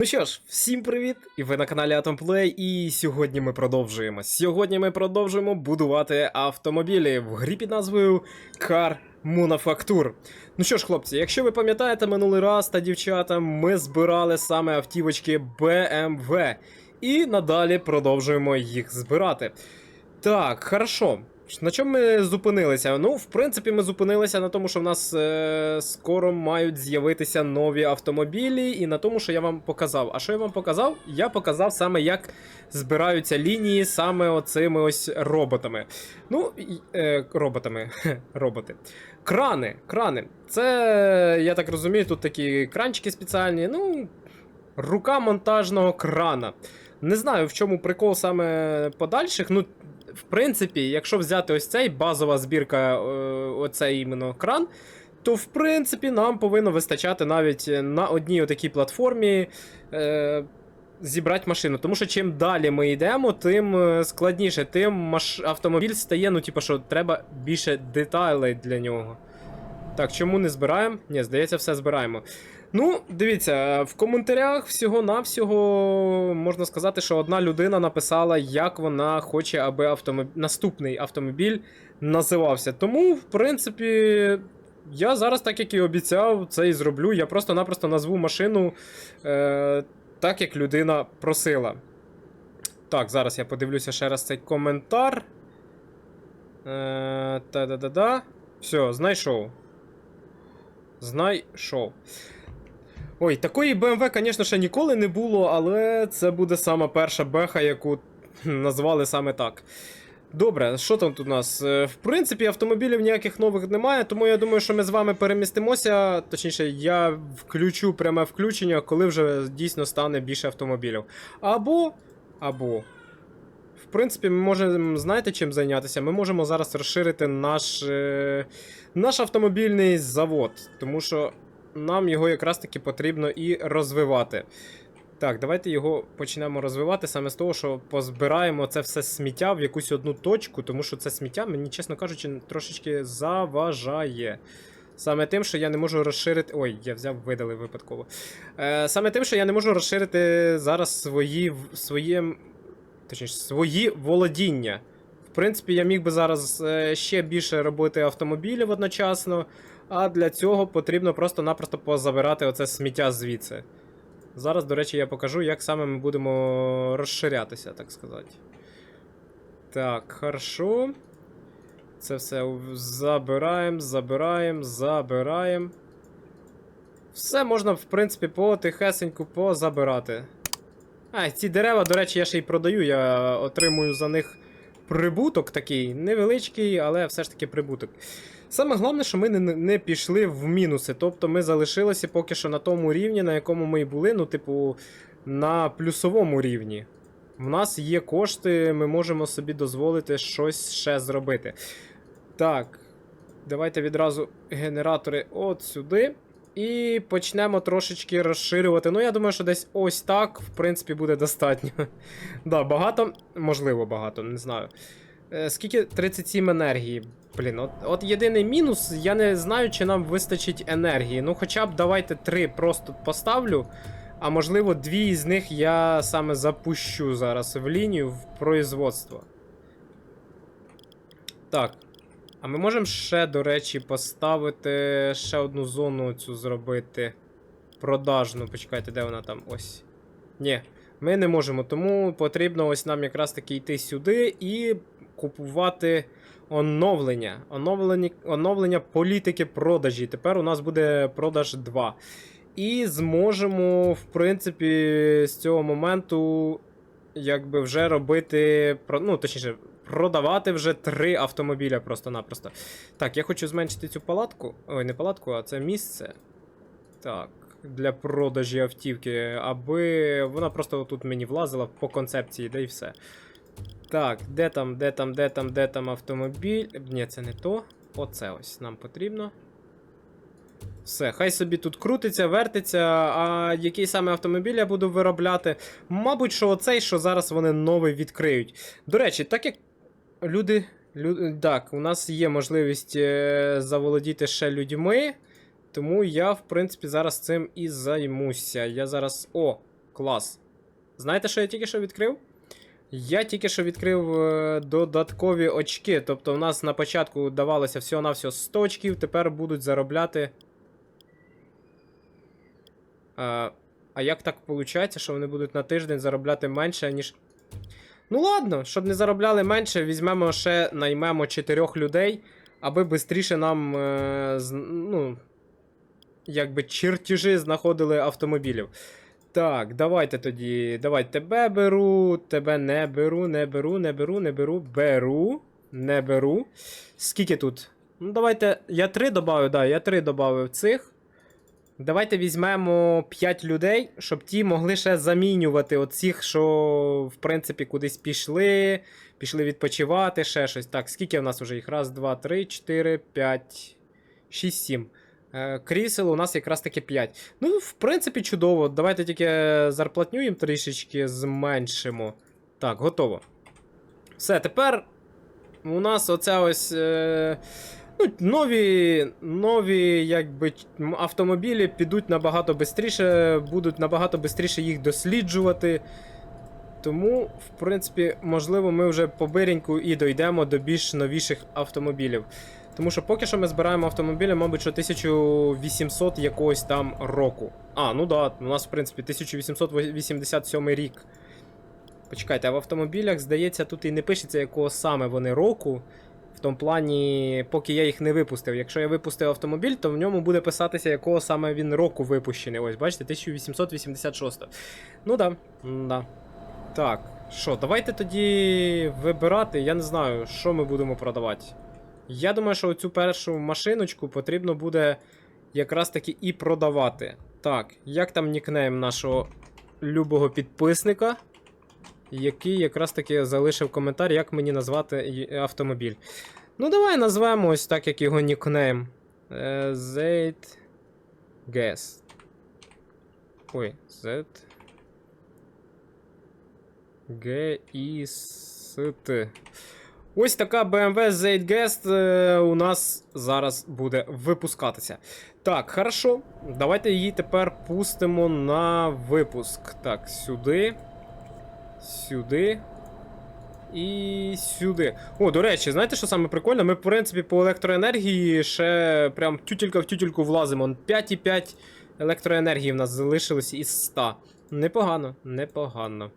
Ну що ж, всім привіт! І ви на каналі AtomPlay, і сьогодні ми продовжуємо. Сьогодні ми продовжуємо будувати автомобілі в грі під назвою Car Manufacture. Ну що ж, хлопці, якщо ви пам'ятаєте минулий раз та дівчата, ми збирали саме автівочки BMW. І надалі продовжуємо їх збирати. Так, хорошо. На чому ми зупинилися? Ну, в принципі, ми зупинилися на тому, що в нас е, скоро мають з'явитися нові автомобілі, і на тому, що я вам показав. А що я вам показав? Я показав саме, як збираються лінії саме оцими ось роботами. Ну, е, роботами. Роботи. Крани. Крани. Це, я так розумію, тут такі кранчики спеціальні. Ну, рука монтажного крана. Не знаю, в чому прикол саме подальших. Ну, в принципі, якщо взяти ось цей базова збірка, е, оцей іменно кран, то в принципі нам повинно вистачати навіть на одній отакій платформі. Е, Зібрати машину, тому що чим далі ми йдемо, тим е, складніше, тим маш... автомобіль стає, ну, типу, що треба більше деталей для нього. Так, чому не збираємо? Ні, здається, все збираємо. Ну, дивіться, в коментарях всього-навсього можна сказати, що одна людина написала, як вона хоче, аби автомоб... наступний автомобіль називався. Тому, в принципі, я зараз, так як і обіцяв, це і зроблю. Я просто-напросто назву машину е... так, як людина просила. Так, зараз я подивлюся ще раз цей коментар. Е... Та-да-да-да. Все, знайшов. Знайшов. Ой, такої BMW, звісно, ще ніколи не було, але це буде сама перша беха, яку назвали саме так. Добре, що там тут у нас? Е, В принципі, автомобілів ніяких нових немає, тому я думаю, що ми з вами перемістимося. Точніше, я включу пряме включення, коли вже дійсно стане більше автомобілів. Або. Або. В принципі, ми можемо, знаєте, чим зайнятися? Ми можемо зараз розширити наш, е, наш автомобільний завод, тому що нам його якраз таки потрібно і розвивати. Так, давайте його почнемо розвивати саме з того, що позбираємо це все сміття в якусь одну точку, тому що це сміття, мені, чесно кажучи, трошечки заважає. Саме тим, що я не можу розширити. Ой, я взяв, видали випадково. Е, саме тим, що я не можу розширити зараз свої, своє, точніше, свої володіння. В принципі, я міг би зараз е, ще більше робити автомобілів одночасно, а для цього потрібно просто-напросто позабирати оце сміття звідси. Зараз, до речі, я покажу, як саме ми будемо розширятися, так сказати. Так, хорошо. Це все забираємо, забираємо, забираємо. Все можна, в принципі, потихесеньку позабирати. А, ці дерева, до речі, я ще й продаю, я отримую за них прибуток такий, невеличкий, але все ж таки прибуток. Саме головне, що ми не, не пішли в мінуси. Тобто ми залишилися поки що на тому рівні, на якому ми і були, ну, типу, на плюсовому рівні. В нас є кошти, ми можемо собі дозволити щось ще зробити. Так, давайте відразу генератори от сюди. І почнемо трошечки розширювати. Ну, я думаю, що десь ось так, в принципі, буде достатньо. да, багато, можливо, багато, не знаю. Е, скільки 37 енергії. Блін, от, от єдиний мінус, я не знаю, чи нам вистачить енергії. Ну, хоча б давайте три просто поставлю. А можливо, дві з них я саме запущу зараз в лінію в производство. Так. А ми можемо ще, до речі, поставити ще одну зону цю зробити. Продажну. Почекайте, де вона там? Ось. Ні, ми не можемо, тому потрібно ось нам якраз таки йти сюди і купувати оновлення. Оновлення, оновлення політики продажі. Тепер у нас буде продаж 2. І зможемо, в принципі, з цього моменту якби вже робити. Ну, точніше, продавати вже три автомобіля просто-напросто. Так, я хочу зменшити цю палатку. Ой, не палатку, а це місце. Так, для продажі автівки, аби вона просто тут мені влазила по концепції, да і все. Так, де там, де там, де там, де там автомобіль. Ні, це не то. Оце ось нам потрібно. Все, хай собі тут крутиться, вертиться. А який саме автомобіль я буду виробляти? Мабуть, що оцей, що зараз вони новий відкриють. До речі, так як люди. лю- Так, у нас є можливість е, заволодіти ще людьми. Тому я, в принципі, зараз цим і займуся. Я зараз. О, Клас. Знаєте, що я тільки що відкрив? Я тільки що відкрив е, додаткові очки. Тобто, у нас на початку давалося всього-навсього 100 очків, тепер будуть заробляти. А, а як так виходить, що вони будуть на тиждень заробляти менше, ніж. Ну ладно, щоб не заробляли менше, візьмемо ще наймемо 4 людей, аби швидше нам. Е, ну, якби чертежі знаходили автомобілів. Так, давайте тоді. Давай тебе беру, тебе не беру, не беру, не беру, не беру, беру, не беру. Скільки тут? Ну, давайте. Я три додав, да, я три додав цих. Давайте візьмемо 5 людей, щоб ті могли ще замінювати оцих, що, в принципі, кудись пішли, пішли відпочивати, ще щось. Так, скільки в нас вже їх? Раз, два, три, чотири, п'ять, шість, сім. Е, Крісел у нас якраз таки 5. Ну, в принципі, чудово. Давайте тільки зарплатню їм трішечки зменшимо. Так, готово. Все, тепер у нас оця ось. Е, ну, нові, нові якби, автомобілі підуть набагато швидше, будуть набагато швидше їх досліджувати. Тому, в принципі, можливо, ми вже побиреньку і дійдемо до більш новіших автомобілів. Тому що поки що ми збираємо автомобілі, мабуть, що 1800 якогось там року. А, ну да, у нас, в принципі, 1887 рік. Почекайте, а в автомобілях, здається, тут і не пишеться, якого саме вони року. В тому плані, поки я їх не випустив. Якщо я випустив автомобіль, то в ньому буде писатися, якого саме він року випущений. Ось, бачите, 1886. Ну да, да. Так, що, давайте тоді вибирати. Я не знаю, що ми будемо продавати. Я думаю, що цю першу машиночку потрібно буде якраз таки і продавати. Так, як там нікнейм нашого любого підписника, який якраз таки залишив коментар, як мені назвати автомобіль. Ну, давай назвемо ось так, як його нікнейм. Е, Z. Gas. Ой, Z. G I S T. Ось така BMW Zeitgeist е, у нас зараз буде випускатися. Так, хорошо. Давайте її тепер пустимо на випуск. Так, сюди. Сюди. І сюди. О, до речі, знаєте, що саме прикольне? Ми, в принципі, по електроенергії ще прям тютелька в тютельку влазимо. 5,5 електроенергії в нас залишилось із 100. Непогано, непогано.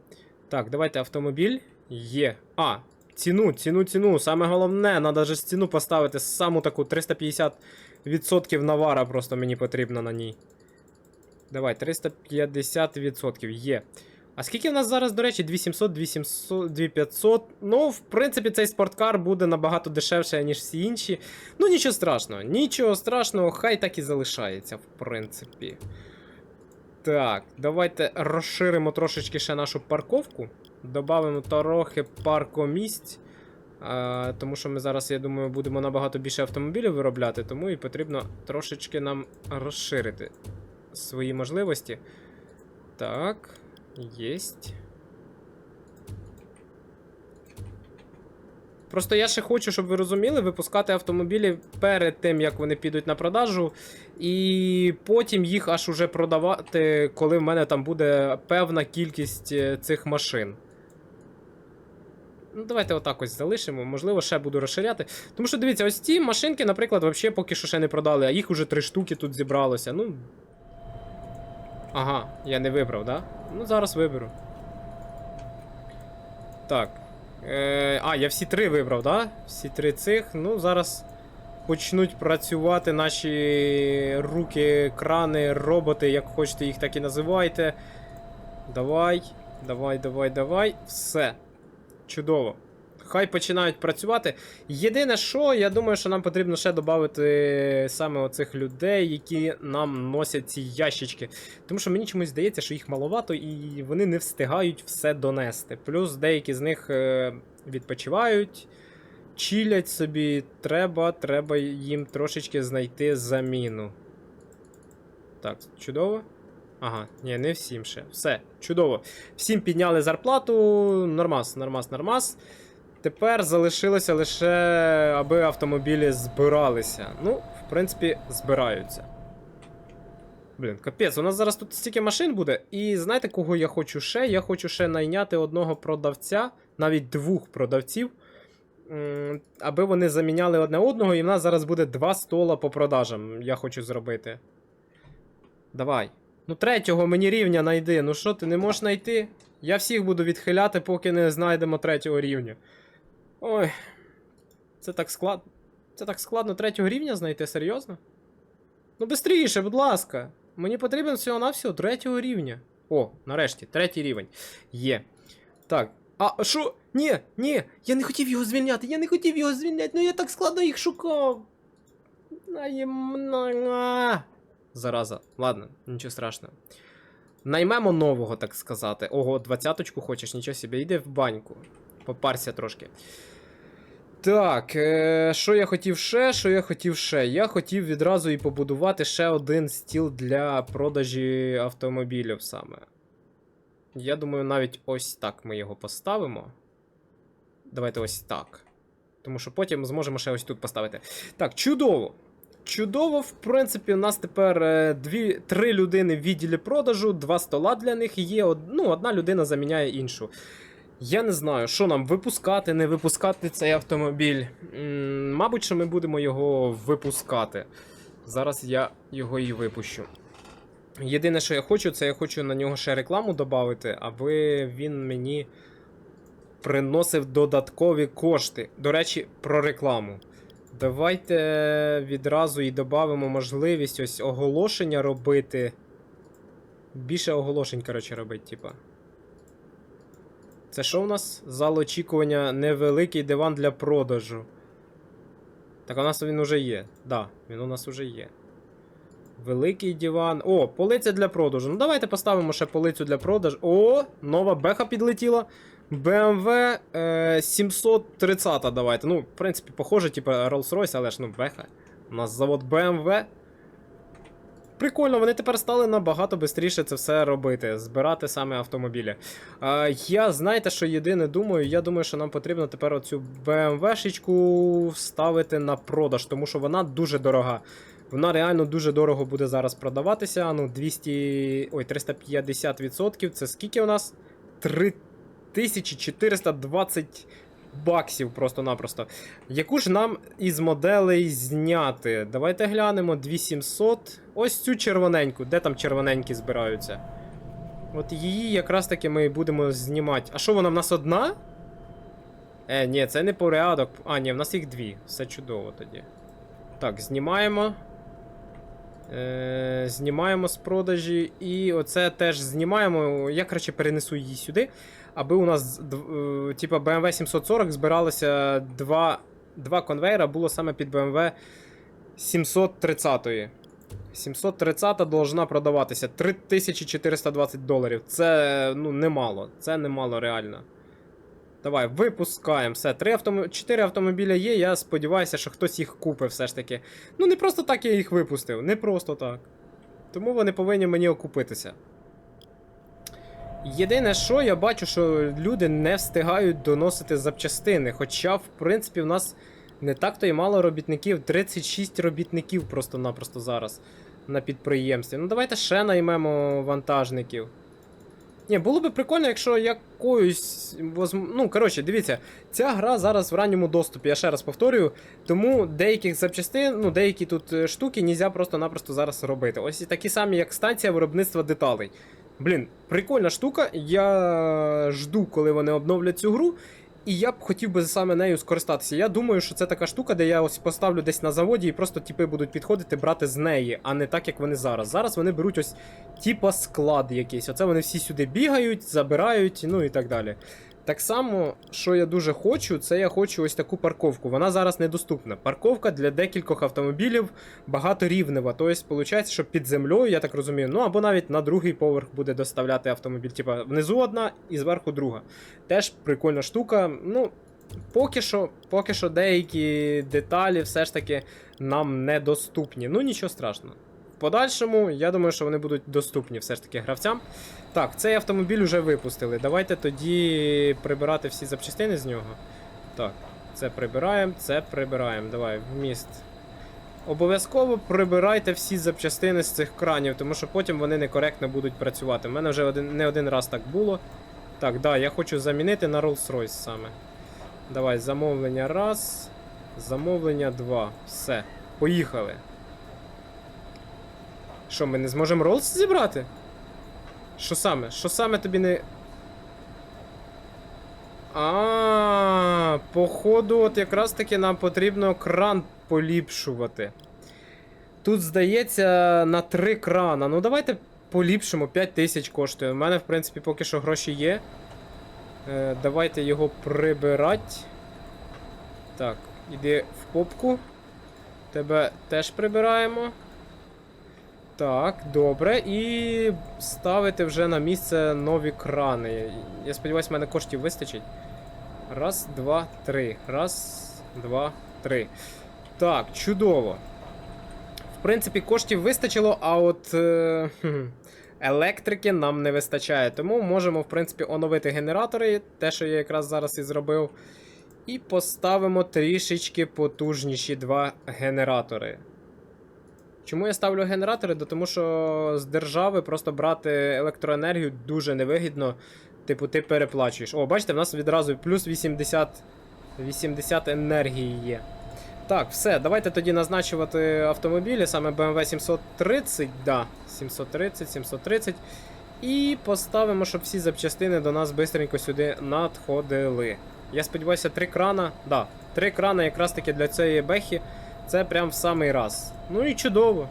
Так, давайте автомобіль. Є. А, ціну, ціну, ціну. Саме головне, треба ж ціну поставити саму таку 350% навара просто мені потрібно на ній. Давай, 350% є. А скільки в нас зараз, до речі, 2700, 2700, 2500. Ну, в принципі, цей спорткар буде набагато дешевше, ніж всі інші. Ну, нічого страшного, нічого страшного, хай так і залишається, в принципі. Так, давайте розширимо трошечки ще нашу парковку. Добавимо трохи паркомісць. А, тому що ми зараз, я думаю, будемо набагато більше автомобілів виробляти, тому і потрібно трошечки нам розширити свої можливості. Так, єсть. Просто я ще хочу, щоб ви розуміли, випускати автомобілі перед тим, як вони підуть на продажу, і потім їх аж уже продавати, коли в мене там буде певна кількість е, цих машин. Ну, давайте отак ось залишимо. Можливо, ще буду розширяти. Тому що дивіться, ось ці машинки, наприклад, взагалі поки що ще не продали, а їх уже три штуки тут зібралося. Ну. Ага, я не вибрав, да? Ну, зараз виберу. Так. Е, а, я всі три вибрав, да? Всі три цих. Ну, зараз почнуть працювати наші руки, крани, роботи, як хочете їх так і називайте. Давай, давай, давай, давай. Все. Чудово. Хай починають працювати. Єдине, що, я думаю, що нам потрібно ще додати саме оцих людей, які нам носять ці ящички. Тому що мені чомусь здається, що їх маловато і вони не встигають все донести. Плюс деякі з них е, відпочивають, чилять собі. Треба, треба їм трошечки знайти заміну. Так, чудово. Ага, ні, не всім ще. Все, чудово. Всім підняли зарплату. Нормас, нормас, нормас. Тепер залишилося лише, аби автомобілі збиралися. Ну, в принципі, збираються. Блін, капець, у нас зараз тут стільки машин буде. І знаєте, кого я хочу ще? Я хочу ще найняти одного продавця, навіть двох продавців, аби вони заміняли одне одного, і в нас зараз буде два стола по продажам. Я хочу зробити. Давай. Ну, третього мені рівня найди. Ну що, ти не можеш знайти? Я всіх буду відхиляти, поки не знайдемо третього рівня. Ой. Це так складно. Це так складно третього рівня знайти, серйозно? Ну, бистріше, будь ласка. Мені потрібен всього-навсього третього рівня. О, нарешті, третій рівень. Є. Так. А що? Ні, ні, я не хотів його звільняти, я не хотів його звільняти, ну я так складно їх шукав. Зараза. Ладно, нічого страшного. Наймемо нового, так сказати. Ого, двадцяточку хочеш, нічого собі, йди в баньку. Попарся трошки. Так, е, що я хотів ще? Що я хотів ще? Я хотів відразу і побудувати ще один стіл для продажі автомобілів саме. Я думаю, навіть ось так ми його поставимо. Давайте ось так. Тому що потім зможемо ще ось тут поставити. Так, чудово. Чудово, в принципі, у нас тепер е, дві, три людини в відділі продажу, два стола для них є. Од, ну, одна людина заміняє іншу. Я не знаю, що нам випускати, не випускати цей автомобіль. М, мабуть, що ми будемо його випускати. Зараз я його і випущу. Єдине, що я хочу, це я хочу на нього ще рекламу додати, аби він мені приносив додаткові кошти. До речі, про рекламу. Давайте відразу і додамо можливість ось оголошення робити. Більше оголошень, коротше, робити, типа. Це що у нас? Зал очікування невеликий диван для продажу. Так, у нас він уже є. Да, він у нас уже є. Великий диван. О, полиця для продажу. Ну давайте поставимо ще полицю для продажу. О, нова беха підлетіла. BMW е, 730 давайте. Ну, в принципі, похоже, типу Rolls-Royce, але ж ну беха. У нас завод BMW. Прикольно, вони тепер стали набагато швидше це все робити, збирати саме автомобілі. А, я знаєте, що єдине думаю, я думаю, що нам потрібно тепер оцю BMW-шечку вставити на продаж, тому що вона дуже дорога. Вона реально дуже дорого буде зараз продаватися. Ну, 200. Ой, 350%. Це скільки у нас? 3420 баксів просто-напросто. Яку ж нам із моделей зняти? Давайте глянемо 2700. Ось цю червоненьку. Де там червоненькі збираються? От її якраз таки ми будемо знімати. А що вона в нас одна? Е, ні, це не порядок. А, ні, в нас їх дві. Все чудово тоді. Так, знімаємо. Е, знімаємо з продажі. І оце теж знімаємо. Я, коротше, перенесу її сюди. Аби у нас е, типа BMW 740 збиралося два, два конвейера, було саме під BMW 730. 730 должна продаватися 3420 доларів. Це ну немало. Це немало реально. Давай, випускаємо все. Три автом... Чотири автомобіля є. Я сподіваюся, що хтось їх купить все ж таки. Ну, не просто так я їх випустив, не просто так. Тому вони повинні мені окупитися. Єдине, що я бачу, що люди не встигають доносити запчастини. Хоча, в принципі, в нас не так-то й мало робітників. 36 робітників просто-напросто зараз на підприємстві. Ну, давайте ще наймемо вантажників. Ні, було би прикольно, якщо якоюсь. Ну, коротше, дивіться, ця гра зараз в ранньому доступі, я ще раз повторюю. Тому деяких запчастин, ну, деякі тут е, штуки нельзя просто-напросто зараз робити. Ось і такі самі, як станція виробництва деталей. Блін, прикольна штука. Я жду, коли вони обновлять цю гру. І я б хотів би саме нею скористатися. Я думаю, що це така штука, де я ось поставлю десь на заводі і просто тіпи будуть підходити брати з неї, а не так, як вони зараз. Зараз вони беруть ось типа склад якийсь. Оце вони всі сюди бігають, забирають, ну і так далі. Так само, що я дуже хочу, це я хочу ось таку парковку. Вона зараз недоступна. Парковка для декількох автомобілів багаторівнева. Тобто, виходить, що під землею, я так розумію, ну або навіть на другий поверх буде доставляти автомобіль. Типа внизу одна і зверху друга. Теж прикольна штука. Ну, поки що, поки що деякі деталі все ж таки нам недоступні. Ну, нічого страшного. Подальшому, я думаю, що вони будуть доступні все ж таки гравцям. Так, цей автомобіль вже випустили. Давайте тоді прибирати всі запчастини з нього. Так, це прибираємо, це прибираємо. Давай, вміст. Обов'язково прибирайте всі запчастини з цих кранів, тому що потім вони некоректно будуть працювати. У мене вже один, не один раз так було. Так, да, я хочу замінити на Rolls-Royce саме. Давай, замовлення раз. Замовлення два. Все. Поїхали. Що, ми не зможемо Rolls зібрати? Що саме? Що саме тобі не. А, походу, от якраз таки нам потрібно кран поліпшувати. Тут, здається, на три крана. Ну, давайте поліпшимо, 5 тисяч коштує. У мене, в принципі, поки що гроші є. Е, давайте його прибирати. Так, іди в попку. Тебе теж прибираємо. Так, добре. І ставити вже на місце нові крани. Я сподіваюся, в мене коштів вистачить. Раз, два, три. Раз, два, три. Так, чудово. В принципі, коштів вистачило, а от е, електрики нам не вистачає. Тому можемо, в принципі, оновити генератори, те, що я якраз зараз і зробив. І поставимо трішечки потужніші два генератори. Чому я ставлю генератори? Да тому що з держави просто брати електроенергію дуже невигідно. Типу, ти переплачуєш. О, бачите, в нас відразу плюс 80, 80 енергії є. Так, все, давайте тоді назначувати автомобілі, саме BMW 730, да, 730, 730. І поставимо, щоб всі запчастини до нас швидко сюди надходили. Я сподіваюся, три крана. Да, три крана якраз таки для цієї бехи. Це прям в самий раз. Ну і чудово.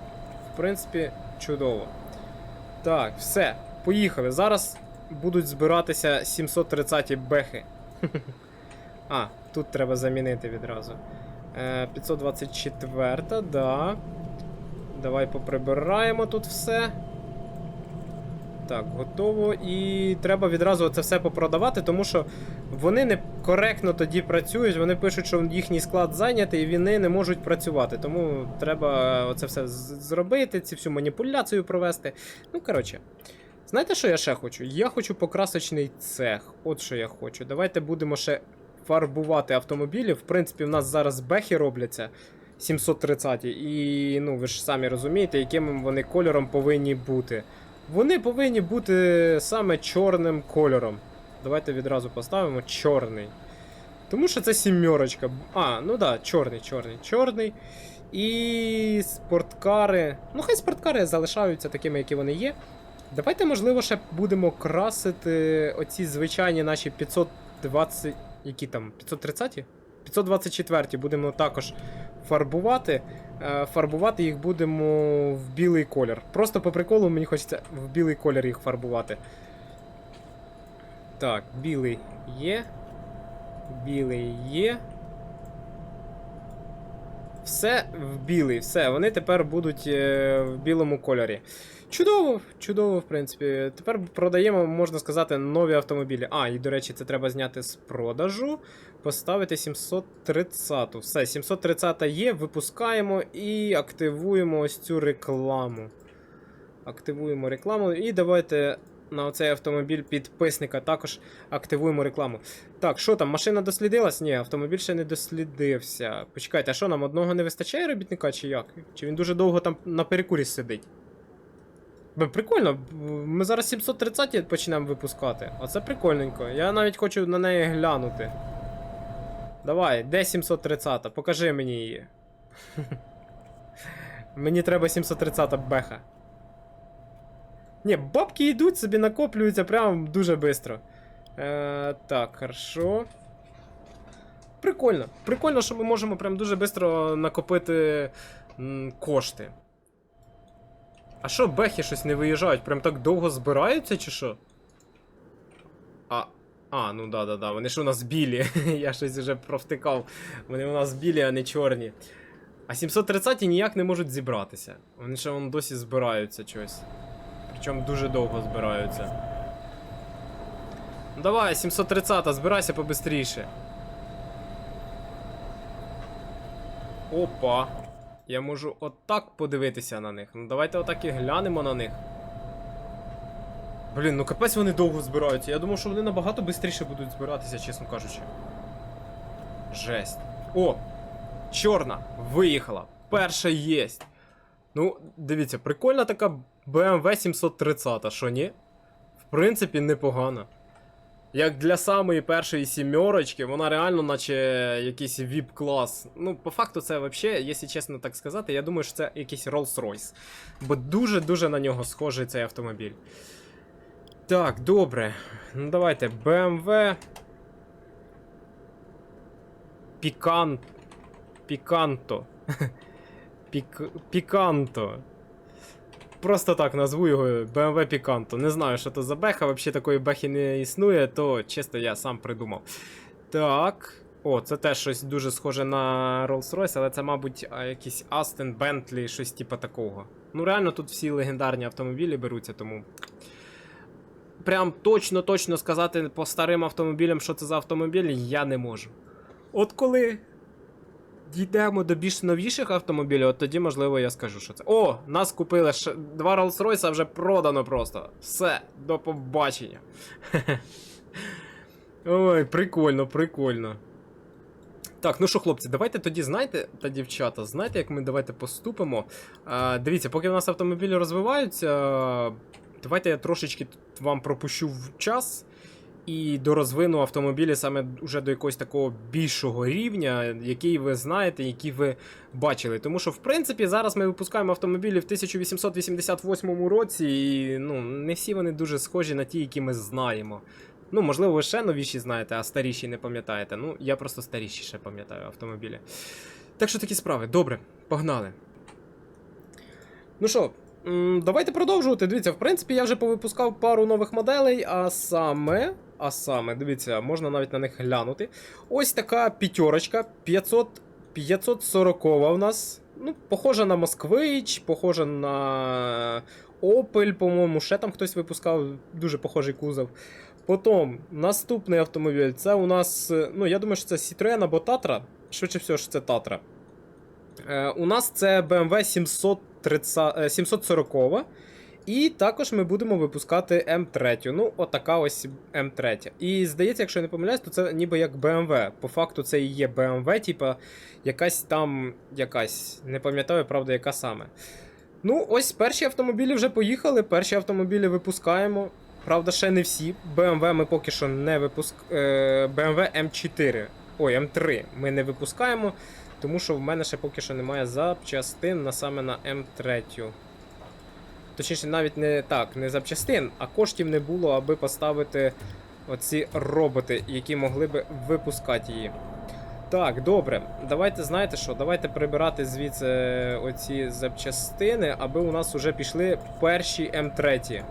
В принципі, чудово. Так, все, поїхали. Зараз будуть збиратися 730 бехи. А, тут треба замінити відразу. Е, 524, да. Давай поприбираємо тут все. Так, готово. І треба відразу це все попродавати, тому що вони не коректно тоді працюють. Вони пишуть, що їхній склад зайнятий, і вони не можуть працювати. Тому треба оце все зробити, ці всю маніпуляцію провести. Ну, коротше. Знаєте, що я ще хочу? Я хочу покрасочний цех. От що я хочу. Давайте будемо ще фарбувати автомобілі. В принципі, в нас зараз бехи робляться 730 і ну, ви ж самі розумієте, яким вони кольором повинні бути. Вони повинні бути саме чорним кольором. Давайте відразу поставимо чорний. Тому що це сімерочка. А, ну да, чорний, чорний, чорний. І спорткари. Ну, хай спорткари залишаються такими, які вони є. Давайте, можливо, ще будемо красити оці звичайні наші 520. Які там? 530? 524 будемо також фарбувати. Е, Фарбувати їх будемо в білий колір. Просто по приколу мені хочеться в білий колір їх фарбувати. Так, білий є. Білий є. Все в білий, все, вони тепер будуть е, в білому кольорі. Чудово, чудово, в принципі. Тепер продаємо, можна сказати, нові автомобілі. А, і до речі, це треба зняти з продажу. Поставити 730. Все, 730 є, випускаємо і активуємо ось цю рекламу. Активуємо рекламу. І давайте на оцей автомобіль підписника також активуємо рекламу. Так, що там, машина дослідилась? Ні, автомобіль ще не дослідився. Почекайте, а що нам одного не вистачає робітника, чи як? Чи він дуже довго там на перекурі сидить? Прикольно, ми зараз 730 почнемо випускати. Оце прикольненько. Я навіть хочу на неї глянути. Давай, де 730? Покажи мені її. Мені треба 730 беха. Ні, бабки йдуть собі, накоплюються прям дуже швидко. Е, так, хорошо. Прикольно. Прикольно, що ми можемо прям дуже швидко накопити м, кошти. А що, бехи щось не виїжджають? Прям так довго збираються, чи що? А. А, ну да, да, да. Вони ж у нас білі. Я щось вже провтикав. Вони у нас білі, а не чорні. А 730 ніяк не можуть зібратися. Вони ще вон досі збираються щось. Причому дуже довго збираються. Ну давай, 730, збирайся побистріше. Опа. Я можу отак подивитися на них. Ну давайте отак і глянемо на них. Блін, ну капець вони довго збираються. Я думав, що вони набагато швидше будуть збиратися, чесно кажучи. Жесть. О! Чорна! Виїхала. вперше єсть. Ну, дивіться, прикольна така BMW 730, що ні? В принципі, непогана. Як для самої першої сімерочки, вона реально, наче якийсь VIP-клас. Ну, по факту, це взагалі, якщо чесно так сказати, я думаю, що це якийсь Rolls-Royce. Бо дуже-дуже на нього схожий цей автомобіль. Так, добре. Ну давайте, BMW. Пікант. Піканто. Пік... Піканто. Просто так назву його BMW Піканто. Не знаю, що це за беха, взагалі такої бехи не існує, то чисто я сам придумав. Так. О, це теж щось дуже схоже на Rolls-Royce, але це, мабуть, якийсь Aston, Bentley, щось типу такого. Ну, реально, тут всі легендарні автомобілі беруться, тому. Прям точно-точно сказати по старим автомобілям, що це за автомобілі, я не можу. От коли дійдемо до більш новіших автомобілів, от тоді, можливо, я скажу, що це. О, нас купили ще два Rolls-Royce, вже продано просто. Все, до побачення. Ой, прикольно, прикольно. Так, ну що, хлопці, давайте тоді знаєте, та дівчата, знаєте, як ми давайте поступимо. А, дивіться, поки у нас автомобілі розвиваються, давайте я трошечки вам пропущу в час і дорозвину автомобілі саме вже до якогось такого більшого рівня, який ви знаєте, який ви бачили. Тому що, в принципі, зараз ми випускаємо автомобілі в 1888 році, і ну, не всі вони дуже схожі на ті, які ми знаємо. Ну, можливо, ви ще новіші знаєте, а старіші не пам'ятаєте. Ну, я просто старіші ще пам'ятаю автомобілі. Так що такі справи. Добре, погнали. Ну що, давайте продовжувати. Дивіться, в принципі, я вже повипускав пару нових моделей, а саме. А саме, дивіться, можна навіть на них глянути. Ось така п'ятерочка 500, 540 в нас. Ну, похожа на Москвич, похожа на Opel, по-моєму, ще там хтось випускав, дуже похожий кузов. Потім, наступний автомобіль, це у нас, ну, я думаю, що це Citroen або Tatra. Швидше всього, що це Tatra. Е, у нас це BMW 730, е, 740. І також ми будемо випускати М3. Ну, отака ось М3. І здається, якщо я не помиляюсь, то це ніби як BMW. По факту це і є BMW, типа якась там якась. Не пам'ятаю, правда, яка саме. Ну, ось перші автомобілі вже поїхали. Перші автомобілі випускаємо. Правда, ще не всі. BMW ми поки що не випускаємо. BMW M4. Ой, М3 ми не випускаємо, тому що в мене ще поки що немає запчастин на саме на М3. Точніше, навіть не так, не запчастин, а коштів не було, аби поставити оці роботи, які могли би випускати її. Так, добре. Давайте знаєте що? Давайте прибирати звідси оці запчастини, аби у нас вже пішли перші М3.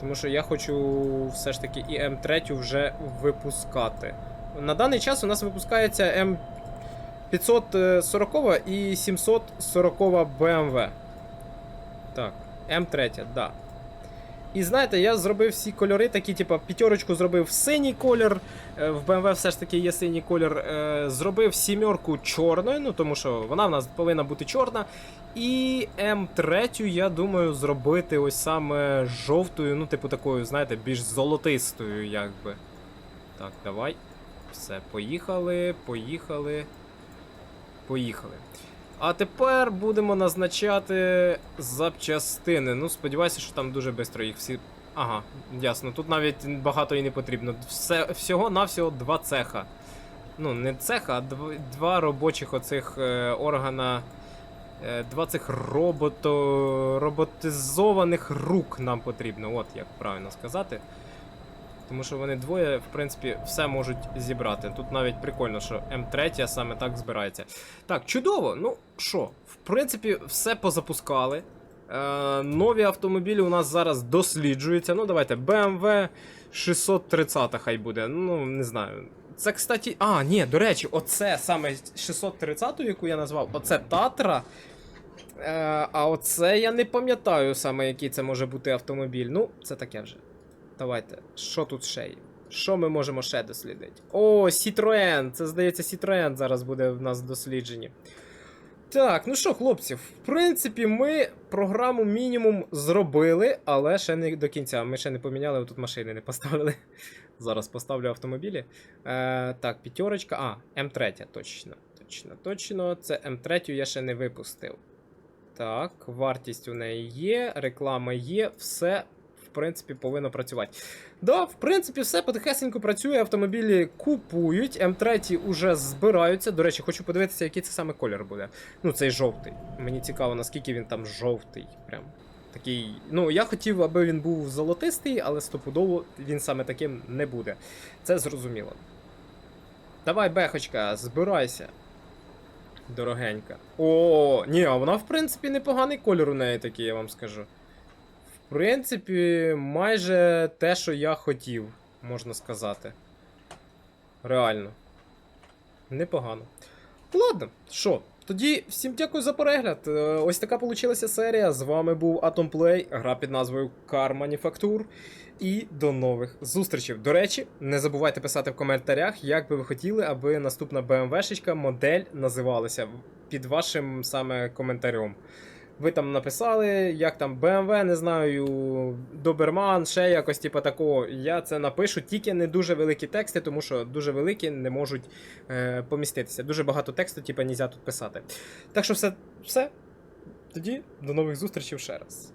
Тому що я хочу все ж таки і М3 вже випускати. На даний час у нас випускається М 540 і 740 BMW. Так, М3, да. І знаєте, я зробив всі кольори, такі, типу, п'ятерочку зробив синій колір. е, В BMW все ж таки є синій колір. е, Зробив сімерку чорною, ну тому що вона в нас повинна бути чорна. І М3, я думаю, зробити ось саме жовтою, ну, типу такою, знаєте, більш золотистою, якби. Так, давай. Все, поїхали, поїхали. Поїхали. А тепер будемо назначати запчастини. Ну, сподіваюся, що там дуже швидко їх всі. Ага, ясно. Тут навіть багато і не потрібно. Все, всього-навсього два цеха. Ну, не цеха, а дв- два робочих оцих е, органа. Е, два цих робото... роботизованих рук нам потрібно, от як правильно сказати. Тому що вони двоє, в принципі, все можуть зібрати. Тут навіть прикольно, що М3 саме так збирається. Так, чудово. Ну що, в принципі, все позапускали. Е, нові автомобілі у нас зараз досліджуються. Ну, давайте, BMW 630 хай буде. Ну, не знаю. Це, кстати. А, ні, до речі, оце саме 630, яку я назвав, оце Татра. Е, а оце я не пам'ятаю саме, який це може бути автомобіль. Ну, це таке вже. Давайте, що тут ще є? Що ми можемо ще дослідити? О, Citroen! Це здається, Citroen зараз буде в нас в дослідженні. Так, ну що, хлопці, в принципі, ми програму мінімум зробили, але ще не до кінця. Ми ще не поміняли, тут машини не поставили. Зараз поставлю автомобілі. Е, так, п'ятерочка. А, М3, точно. точно. Точно, це М3 я ще не випустив. Так, вартість у неї є, реклама є, все, в принципі, повинно працювати. Да, в принципі, все потихесенько працює, автомобілі купують, М3 уже збираються. До речі, хочу подивитися, який це саме колір буде. Ну, цей жовтий. Мені цікаво, наскільки він там жовтий. Прям. Такий. Ну, я хотів, аби він був золотистий, але стопудово він саме таким не буде. Це зрозуміло. Давай, бехочка, збирайся. Дорогенька. О, ні, а вона, в принципі, непоганий кольор у неї такий, я вам скажу. Принципі, майже те, що я хотів, можна сказати. Реально. Непогано. Ладно, що, тоді всім дякую за перегляд. Е, Ось така получилася серія. З вами був Atom Play, гра під назвою Car Manufacture. І до нових зустрічей. До речі, не забувайте писати в коментарях, як би ви хотіли, аби наступна BMW-шечка модель називалася під вашим саме коментарем. Ви там написали, як там BMW, не знаю, Доберман, ще якось, типу такого. Я це напишу, тільки не дуже великі тексти, тому що дуже великі не можуть е, поміститися. Дуже багато тексту, типу, нельзя тут писати. Так що все, все. Тоді до нових зустрічей ще раз.